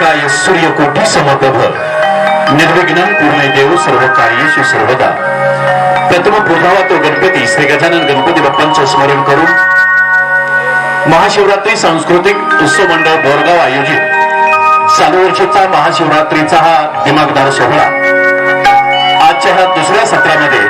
मंगलाय सूर्यकोटी समप्रभ निर्विघ्न पूर्ण देव सर्व कार्येषु सर्वदा. प्रथम पूर्णावा तो गणपती श्री गजानन गणपती बाप्पांचं स्मरण करून महाशिवरात्री सांस्कृतिक उत्सव मंडळ बोरगाव आयोजित. चालू वर्षाचा महाशिवरात्रीचा हा दिमागदार सोहळा. आजच्या ह्या दुसऱ्या सत्रामध्ये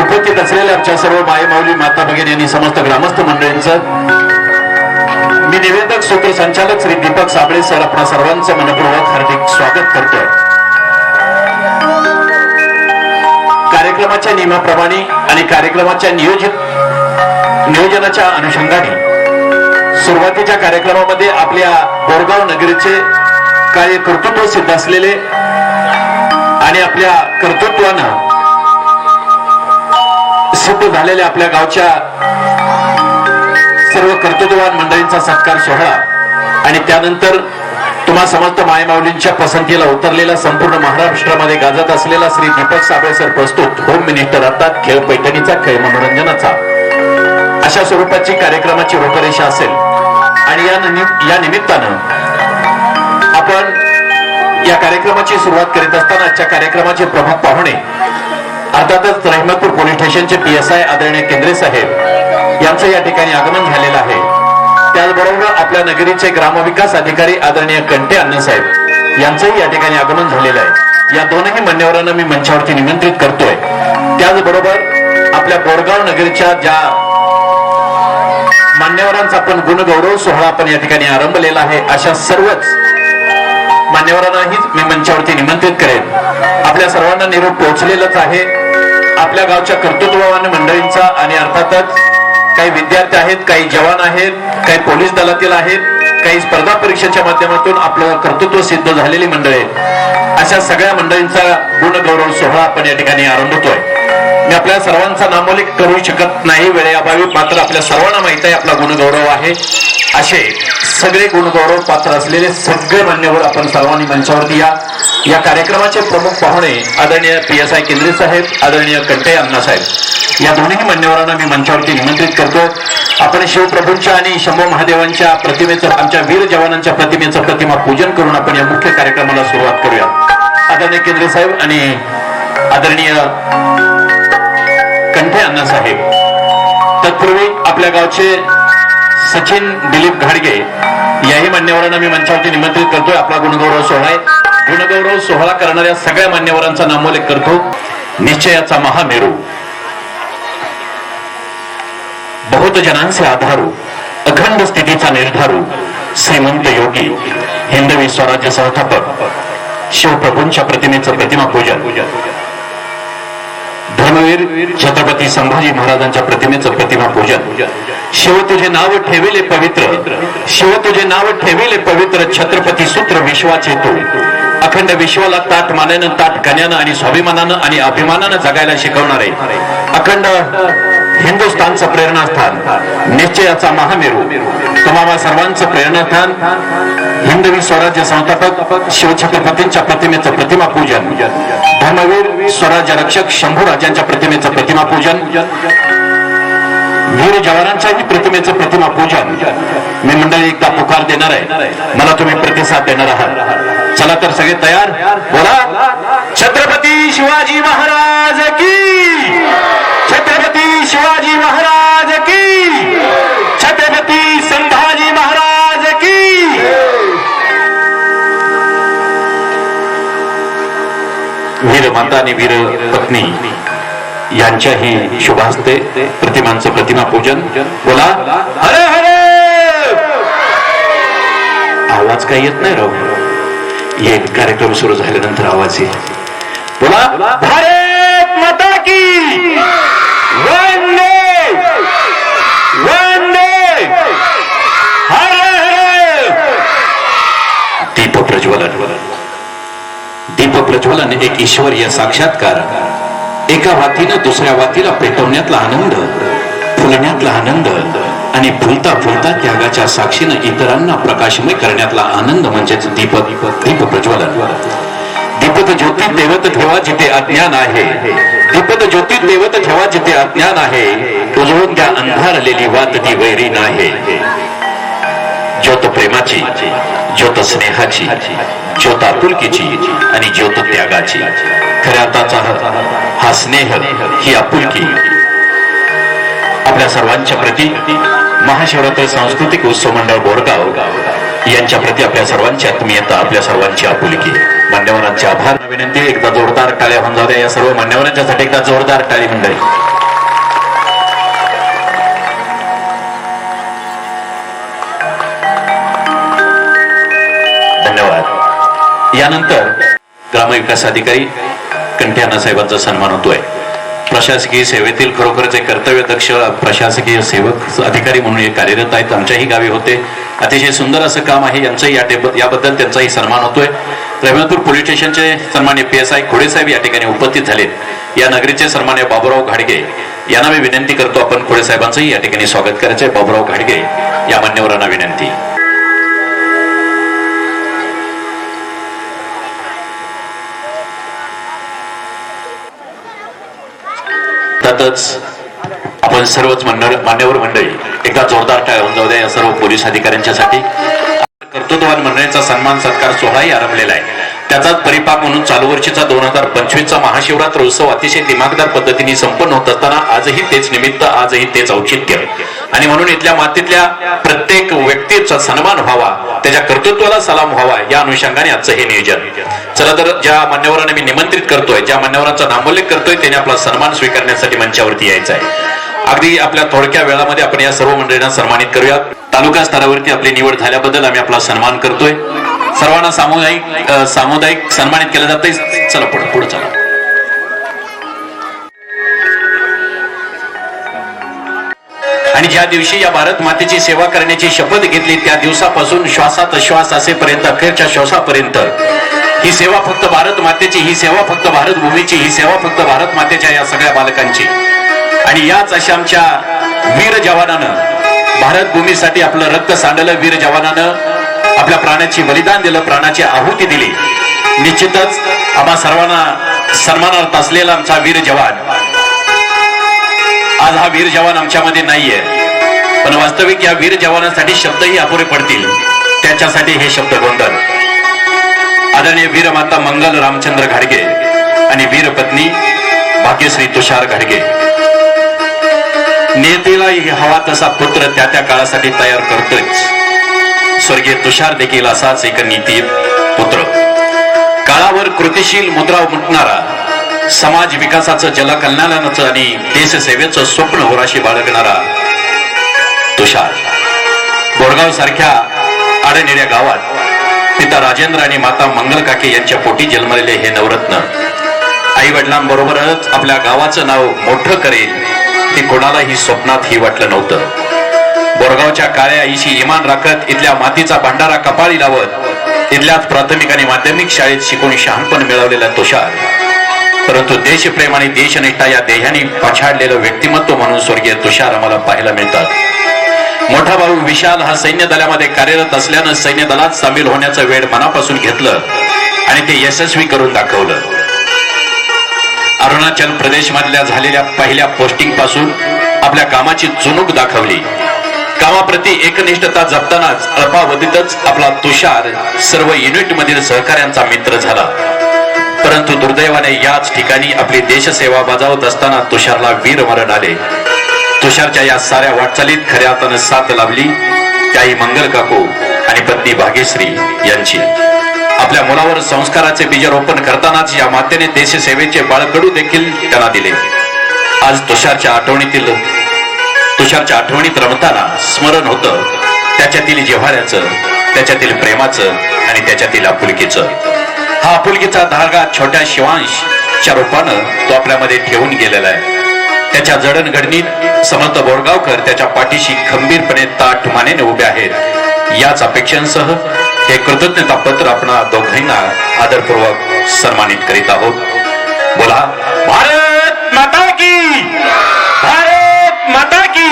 उपस्थित असलेल्या आमच्या सर्व मायमाऊली माता भगिनी आणि समस्त ग्रामस्थ मंडळींचं मी निवेदक सूत्रसंचालक श्री दीपक साबळे सर आपणा सर्वांचं मनपूर्वक हार्दिक स्वागत करतोय. कार्यक्रमाच्या नियमाप्रमाणे आणि कार्यक्रमाच्या नियोजित नियोजनाच्या अनुषंगाने सुरुवातीच्या कार्यक्रमामध्ये आपल्या बोरगाव नगरीचे काही कर्तृत्व सिद्ध असलेले आणि आपल्या कर्तृत्वानं सिद्ध झालेल्या आपल्या गावच्या सर्व कर्तृत्ववान मंडळींचा सत्कार सोहळा आणि त्यानंतर तुम्हा समस्त मायमाऊलींच्या पसंतीला उतरलेला संपूर्ण महाराष्ट्रामध्ये गाजत असलेला श्री दीपक साबळे सर प्रस्तुत होम मिनिस्टर अर्थात खेळ पैठणीचा खेळ मनोरंजनाचा. अशा स्वरूपाची कार्यक्रमाची रूपरेषा असेल. आणि या निमि- या निमित्तानं आपण या कार्यक्रमाची सुरुवात करीत असताना आजच्या कार्यक्रमाचे प्रमुख पाहुणे अर्थातच रहिमतपूर पोलीस स्टेशनचे पी एस आय आदरणीय केंद्रे साहेब यांचं या ठिकाणी आगमन झालेलं आहे. त्याचबरोबर आपल्या नगरीचे ग्रामविकास अधिकारी आदरणीय कंटे अण्णासाहेब यांचंही या ठिकाणी आगमन झालेलं आहे. या दोनही मान्यवरांना मी मंचावरती निमंत्रित करतोय. त्याचबरोबर आपल्या बोरगाव नगरीच्या ज्या मान्यवरांचा आपण गुणगौरव सोहळा आपण या ठिकाणी आरंभलेला आहे अशा सर्वच मान्यवरांनाही मी मंचावरती निमंत्रित करेन. आपल्या सर्वांना निरोप पोहोचलेलाच आहे. आपल्या गावच्या कर्तृत्ववान मंडळींचा आणि अर्थातच काही विद्यार्थी आहेत काही जवान आहेत काही पोलीस दलातील आहेत काही स्पर्धा परीक्षेच्या माध्यमातून आपलं कर्तृत्व सिद्ध झालेली मंडळी. अशा सगळ्या मंडळींचा गुणगौरव सोहळा आपण या ठिकाणी आरंभतोय. मी आपल्या सर्वांचा नामोल्लेख करू शकत नाही वेळेअभावी मात्र आपल्या सर्वांना माहीत आहे आपला गुणगौरव आहे. असे सगळे गुणगौरव पात्र असलेले सगळे मान्यवर आपण सर्वांनी मंचावरती या. या कार्यक्रमाचे प्रमुख पाहुणे आदरणीय पी एस आय केंद्रे साहेब आदरणीय कंटे अण्णा साहेब या दोन्ही मान्यवरांना मी मंचावरती निमंत्रित करतो आपण शिवप्रभूंच्या आणि शंभू महादेवांच्या प्रतिमेचं आमच्या वीर जवानांच्या प्रतिमेचं प्रतिमा पूजन करून आपण या मुख्य कार्यक्रमाला सुरुवात करूया. आदरणीय केंद्रे साहेब आणि आदरणीय कंठे अण्णासाहेब तत्पूर्वी आपल्या गावचे सचिन दिलीप घाडगे याही मान्यवरांना मी मंचावरती निमंत्रित करतोय. आपला गुणगौरव सोहळा आहे. गुणगौरव सोहळा करणाऱ्या सगळ्या मान्यवरांचा नामोल्लेख करतो. निश्चयाचा महामेरू. बहुत जनांचे आधारू अखंड स्थितीचा निर्धारू श्रीमंत योगी हिंदवी स्वराज्य संस्थापक शिवप्रभूंच्या प्रतिमेचं प्रतिमा पूजन. धर्मवीर छत्रपती संभाजी महाराजांच्या प्रतिमेचं प्रतिमा पूजन. शिव तुझे नाव ठेविले पवित्र शिव तुझे नाव ठेविले पवित्र छत्रपती सूत्र विश्वाचे तू. अखंड विश्वाला ताट मानेनं ताट कन्यानं आणि स्वाभिमानानं आणि अभिमानानं जगायला शिकवणारे. अखंड हिंदुस्थानचं प्रेरणास्थान निश्चयाचा महामेरू. तुम्हाला सर्वांचं प्रेरणास्थान हिंदवी स्वराज्य संस्थापक शिवछत्रपतींच्या प्रतिमेचं प्रतिमा पूजन धर्मवीर स्वराज्य रक्षक शंभू राजांच्या प्रतिमेचं प्रतिमा पूजन वीर जवानांच्याही प्रतिमेचं प्रतिमा पूजन मी मंडळी एकदा पुकार देणार आहे. मला तुम्ही प्रतिसाद देणार आहात. चला तर सगळे तयार? बोला. छत्रपती शिवाजी महाराज की शिवाजी महाराज की? छत्रपती संभाजी महाराज की? वीर माता आणि वीर पत्नी यांच्याही शुभास्ते प्रतिमांचं प्रतिमा पूजन बोला. हरे हरे! आवाज काही येत नाही राव? येईल कार्यक्रम सुरू झाल्यानंतर आवाज येईल. बोला. भारत माता की! दीप प्रज्वलन. दीप प्रज्वलन एक ईश्वरीय साक्षात्कार. एका वातीनं दुसऱ्या वातीला पेटवण्यातला आनंद फुलण्यातला आनंद आणि फुलता फुलता त्यागाच्या साक्षीनं इतरांना प्रकाशमय करण्यातला आनंद म्हणजेच दीप दीप प्रज्वलन दीपत ज्योती देवत ठेवा जिथे अज्ञान आहे. दीपत ज्योती देवत ठेवा जिथे अज्ञान आहे. उजळून त्या अंधारलेली वात ती वैरी नाही. ज्योत प्रेमाची ज्योत स्नेहाची ज्योत आपुलकीची आणि ज्योत त्यागाची. खऱ्या हा- हा स्नेह ही आपुलकी. आपल्या सर्वांच्या प्रती महाशिवरात्र सांस्कृतिक उत्सव मंडळ बोरगाव. यांच्या प्रती आपल्या सर्वांची आत्मीयता आपल्या सर्वांची आपुलकी. मान्यवरांचे आभार. विनंती एकदा जोरदार टाळ्या होऊन जाऊ द्या या सर्व मान्यवरांच्यासाठी एकदा जोरदार टाळी मंडळी. धन्यवाद. यानंतर ग्रामविकास अधिकारी कंठ्याना साहेबांचा सन्मान होतोय. प्रशासकीय सेवेतील खरोखरच एक कर्तव्य दक्ष प्रशासकीय सेवक अधिकारी म्हणून हे कार्यरत आहेत. आमच्याही गावी होते. अतिशय सुंदर असं काम आहे. यांचंही या टेबल याबद्दल त्यांचाही सन्मान होतोय. रविनाथपूर पोलीस स्टेशनचे सन्मान्य पी एस आय खोडेसाहेब या ठिकाणी उपस्थित झालेत. या नगरीचे सन्मान्य बाबुराव घाडगे यांना मी विनंती करतो आपण खोडेसाहेबांचंही या ठिकाणी स्वागत करायचंय. बाबूराव घाडगे या मान्यवरांना विनंती. त्यातच आपण सर्वच मान्यवर मान्यवर मंडळी एकदा जोरदार टाळ्या होऊन जाऊ द्या या सर्व पोलीस अधिकाऱ्यांच्यासाठी. कर्तृत्ववान मंडळीचा सन्मान सत्कार सोहळाही आरंभलेला आहे. त्याचाच परिपाक म्हणून चालू वर्षीचा दोन हजार पंचवीसचा महाशिवरात्र उत्सव अतिशय दिमागदार पद्धतीने संपन्न होत असताना आजही तेच निमित्त आजही तेच औचित्य. आणि म्हणून इथल्या मातीतल्या प्रत्येक व्यक्तीचा सन्मान व्हावा त्याच्या कर्तृत्वाला सलाम व्हावा या अनुषंगाने आजचं हे नियोजन. चला तर ज्या मान्यवरांना मी निमंत्रित करतोय ज्या मान्यवरांचा नामोल्लेख करतोय त्यांनी आपला सन्मान स्वीकारण्यासाठी मंचावरती यायचा आहे. अगदी आपल्या थोडक्या वेळामध्ये आपण या सर्व मंडळींना सन्मानित करूया. तालुका स्तरावरती आपली निवड झाल्याबद्दल आम्ही आपला सन्मान करतोय. सर्वांना सामुदायिक सामुदायिक सन्मानित केलं जातंय. चला पुढे पुढे चला. आणि ज्या दिवशी या भारत मातेची सेवा करण्याची शपथ घेतली त्या दिवसापासून श्वासात श्वास असेपर्यंत अखेरच्या श्वासापर्यंत ही सेवा फक्त भारत मातेची ही सेवा फक्त भारत भूमीची ही सेवा फक्त भारत मातेच्या या सगळ्या बालकांची. आणि याच अशा आमच्या वीर जवानानं भारत भूमीसाठी आपलं रक्त सांडलं. वीर जवानानं आपल्या प्राण्याची बलिदान दिलं प्राणाची आहुती दिली. निश्चितच आम्हा सर्वांना सन्मानार्थ असलेला आमचा वीर जवान. आज हा वीर जवान आमच्यामध्ये नाहीये. पण वास्तविक या वीर जवानासाठी शब्दही अपुरे पडतील. त्याच्यासाठी हे शब्द गोंधळ. आदरणीय वीरमाता मंगल रामचंद्र घाडगे आणि वीर पत्नी भाग्यश्री तुषार घाडगे. नेतेला हवा तसा पुत्र त्या त्या काळासाठी तयार करतोच स्वर्गीय तुषार देखील असाच एक नीती पुत्र. काळावर कृतिशील मुद्रा उमटणारा समाज विकासाचं जलकल्याणाचं आणि देशसेवेचं स्वप्न होराशी बाळगणारा तुषार. बोरगाव सारख्या आडनिड्या गावात पिता राजेंद्र आणि माता मंगल काके यांच्या पोटी जन्मलेले हे नवरत्न. आई वडिलांबरोबरच आपल्या गावाचं नाव मोठं करेल. ते कोणालाही स्वप्नातही वाटलं नव्हतं. बोरगावच्या काळ्या आईशी इमान राखत इथल्या मातीचा भांडारा कपाळी लावत इथल्याच प्राथमिक आणि माध्यमिक शाळेत शिकून शहाणपण मिळवलेला तुषार परंतु देशप्रेम आणि देशनिष्ठा या देहाने पछाडलेलं व्यक्तिमत्व म्हणून स्वर्गीय तुषार आम्हाला पाहायला मिळतात. मोठा भाऊ विशाल हा सैन्य दलामध्ये कार्यरत असल्यानं सैन्य दलात सामील होण्याचं वेळ मनापासून घेतलं आणि ते यशस्वी करून दाखवलं. अरुणाचल प्रदेश मधल्या झालेल्या पहिल्या पोस्टिंगपासून आपल्या कामाची चुणूक दाखवली. कामाप्रती एकनिष्ठता जपतानाच अल्पावधीतच आपला तुषार सर्व युनिट मधील सहकाऱ्यांचा मित्र झाला. परंतु दुर्दैवाने याच ठिकाणी आपली देशसेवा बजावत असताना तुषारला वीरमरण आले. तुषारच्या या साऱ्या वाटचालीत खऱ्या अर्थानं साथ लाभली. त्याही मंगल काकू आणि पत्नी भाग्यश्री यांची. आपल्या मुलावर संस्काराचे बीजारोपण करतानाच या मातेने देशसेवेचे बाळकडू देखील त्यांना दिले. आज तुषारच्या आठवणीतील तुषारच्या आठवणीत रमताना स्मरण होतं. त्याच्यातील जिव्हाळ्याचं त्याच्यातील प्रेमाचं आणि त्याच्यातील आपुलकीचं. हा आपुलकीचा धागा छोट्या शिवांशच्या रूपानं तो आपल्यामध्ये ठेवून गेलेला आहे. त्याच्या जडणघडणीत समर्थ बोरगावकर त्याच्या पाठीशी खंबीरपणे ताठ मानेने उभे आहेत. याच अपेक्षांसह हे कृतज्ञता पत्र आपण दोघांना आदरपूर्वक सन्मानित करीत आहोत. बोला भारत माता की भारत माता की.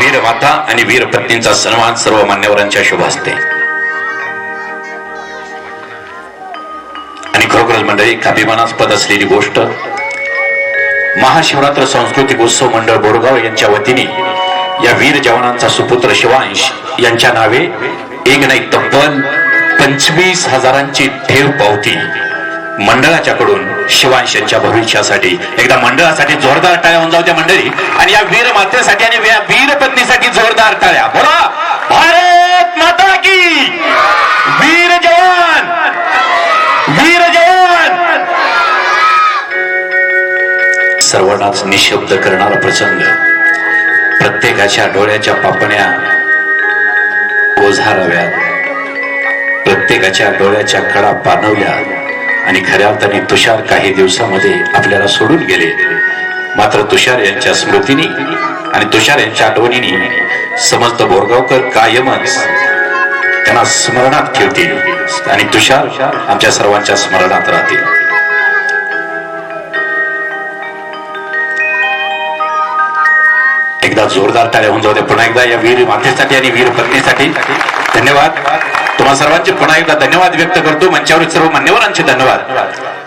वीर माता आणि वीर पत्नींचा सन्मान सर्व मान्यवरांच्या शुभ असते आणि खरोखरच मंडळी अभिमानास्पद असलेली गोष्ट महाशिवरात्र सांस्कृतिक उत्सव मंडळ बोरगाव यांच्या वतीने या वीर जवानांचा सुपुत्र शिवांश यांच्या नावे एक नाही तब्बल पंचवीस हजारांची ठेव पावती. मंडळाच्याकडून शिवांश यांच्या भविष्यासाठी. एकदा मंडळासाठी जोरदार टाळ्या होऊन जाऊ त्या मंडळी. आणि या वीर मातेसाठी आणि या वीर पत्नीसाठी जोरदार टाळ्या. बोला. भारत माता की! वीर जवान! वीर जवान! सर्वांनाच निशब्द करणारा प्रसंग. प्रत्येकाच्या डोळ्याच्या पापण्या ओझाराव्या प्रत्येकाच्या डोळ्याच्या कडा पाणवल्या आणि खऱ्या अर्थाने तुषार काही दिवसामध्ये आपल्याला सोडून गेले. मात्र तुषार यांच्या स्मृतीने आणि तुषार यांच्या आठवणीने समस्त बोरगावकर कायमच त्यांना स्मरणात ठेवतील आणि तुषार आमच्या सर्वांच्या स्मरणात राहतील. जोरदार टाळ्या होऊन जाऊ दे पुन्हा एकदा या वीर मातेसाठी आणि वीर पत्नीसाठी धन्यवाद. तुम्हा सर्वांचे पुन्हा एकदा धन्यवाद व्यक्त करतो. मंचावरील सर्व मान्यवरांचे धन्यवाद.